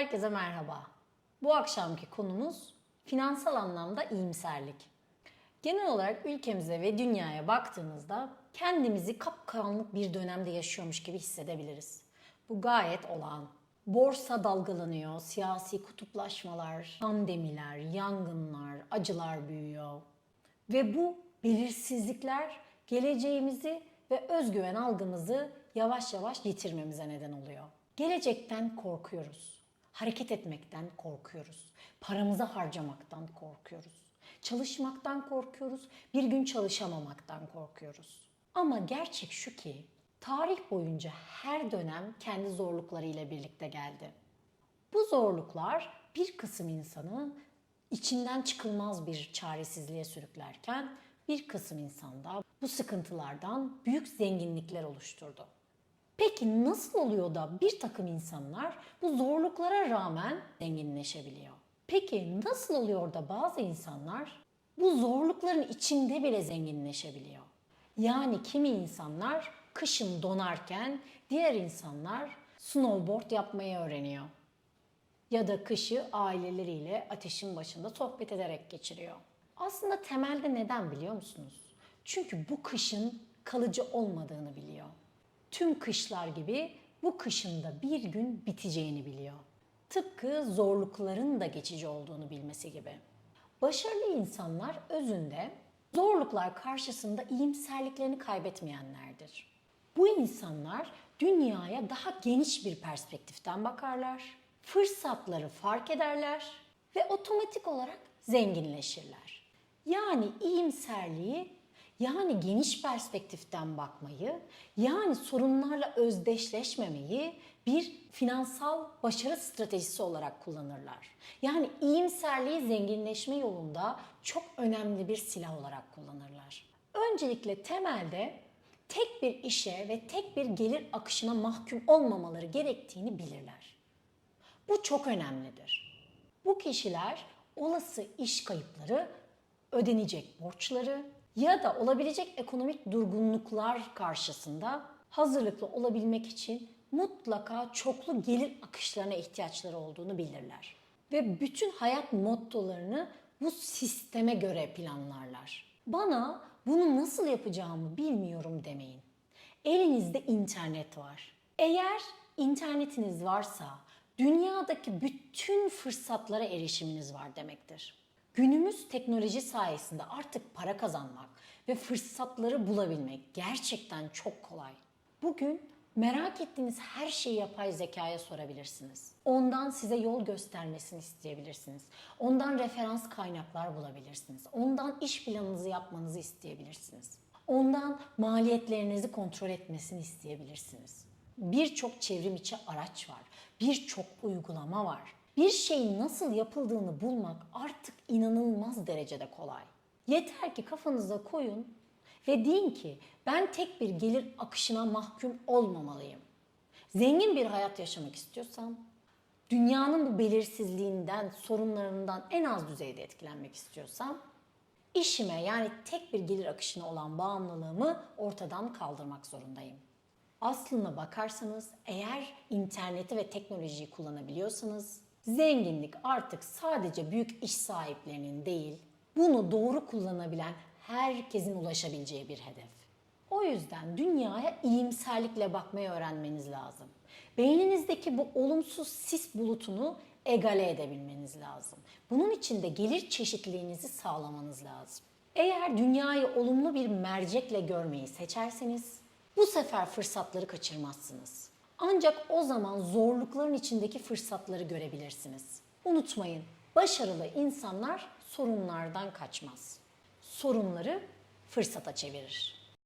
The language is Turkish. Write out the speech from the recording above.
Herkese merhaba. Bu akşamki konumuz finansal anlamda iyimserlik. Genel olarak ülkemize ve dünyaya baktığımızda kendimizi kapkaranlık bir dönemde yaşıyormuş gibi hissedebiliriz. Bu gayet olağan. Borsa dalgalanıyor, siyasi kutuplaşmalar, pandemiler, yangınlar, acılar büyüyor. Ve bu belirsizlikler geleceğimizi ve özgüven algımızı yavaş yavaş yitirmemize neden oluyor. Gelecekten korkuyoruz. Hareket etmekten korkuyoruz. Paramızı harcamaktan korkuyoruz. Çalışmaktan korkuyoruz. Bir gün çalışamamaktan korkuyoruz. Ama gerçek şu ki tarih boyunca her dönem kendi zorluklarıyla birlikte geldi. Bu zorluklar bir kısım insanı içinden çıkılmaz bir çaresizliğe sürüklerken bir kısım insanda bu sıkıntılardan büyük zenginlikler oluşturdu. Peki nasıl oluyor da bir takım insanlar bu zorluklara rağmen zenginleşebiliyor? Peki nasıl oluyor da bazı insanlar bu zorlukların içinde bile zenginleşebiliyor? Yani kimi insanlar kışın donarken diğer insanlar snowboard yapmayı öğreniyor ya da kışı aileleriyle ateşin başında sohbet ederek geçiriyor. Aslında temelde neden biliyor musunuz? Çünkü bu kışın kalıcı olmadığını biliyor. Tüm kışlar gibi bu kışın da bir gün biteceğini biliyor. Tıpkı zorlukların da geçici olduğunu bilmesi gibi. Başarılı insanlar özünde zorluklar karşısında iyimserliklerini kaybetmeyenlerdir. Bu insanlar dünyaya daha geniş bir perspektiften bakarlar, fırsatları fark ederler ve otomatik olarak zenginleşirler. Yani iyimserliği, yani geniş perspektiften bakmayı, yani sorunlarla özdeşleşmemeyi bir finansal başarı stratejisi olarak kullanırlar. Yani iyimserliği zenginleşme yolunda çok önemli bir silah olarak kullanırlar. Öncelikle temelde tek bir işe ve tek bir gelir akışına mahkum olmamaları gerektiğini bilirler. Bu çok önemlidir. Bu kişiler olası iş kayıpları, ödenecek borçları ya da olabilecek ekonomik durgunluklar karşısında hazırlıklı olabilmek için mutlaka çoklu gelir akışlarına ihtiyaçları olduğunu bilirler. Ve bütün hayat mottolarını bu sisteme göre planlarlar. Bana bunu nasıl yapacağımı bilmiyorum demeyin. Elinizde internet var. Eğer internetiniz varsa dünyadaki bütün fırsatlara erişiminiz var demektir. Günümüz teknoloji sayesinde artık para kazanmak ve fırsatları bulabilmek gerçekten çok kolay. Bugün merak ettiğiniz her şeyi yapay zekaya sorabilirsiniz. Ondan size yol göstermesini isteyebilirsiniz. Ondan referans kaynaklar bulabilirsiniz. Ondan iş planınızı yapmanızı isteyebilirsiniz. Ondan maliyetlerinizi kontrol etmesini isteyebilirsiniz. Birçok çevrim içi araç var. Birçok uygulama var. Bir şeyin nasıl yapıldığını bulmak artık inanılmaz derecede kolay. Yeter ki kafanıza koyun ve deyin ki ben tek bir gelir akışına mahkum olmamalıyım. Zengin bir hayat yaşamak istiyorsam, dünyanın bu belirsizliğinden, sorunlarından en az düzeyde etkilenmek istiyorsam, işime yani tek bir gelir akışına olan bağımlılığımı ortadan kaldırmak zorundayım. Aslına bakarsanız eğer interneti ve teknolojiyi kullanabiliyorsanız zenginlik artık sadece büyük iş sahiplerinin değil, bunu doğru kullanabilen herkesin ulaşabileceği bir hedef. O yüzden dünyaya iyimserlikle bakmayı öğrenmeniz lazım. Beyninizdeki bu olumsuz sis bulutunu egale edebilmeniz lazım. Bunun için de gelir çeşitliliğinizi sağlamanız lazım. Eğer dünyayı olumlu bir mercekle görmeyi seçerseniz bu sefer fırsatları kaçırmazsınız. Ancak o zaman zorlukların içindeki fırsatları görebilirsiniz. Unutmayın, başarılı insanlar sorunlardan kaçmaz. Sorunları fırsata çevirir.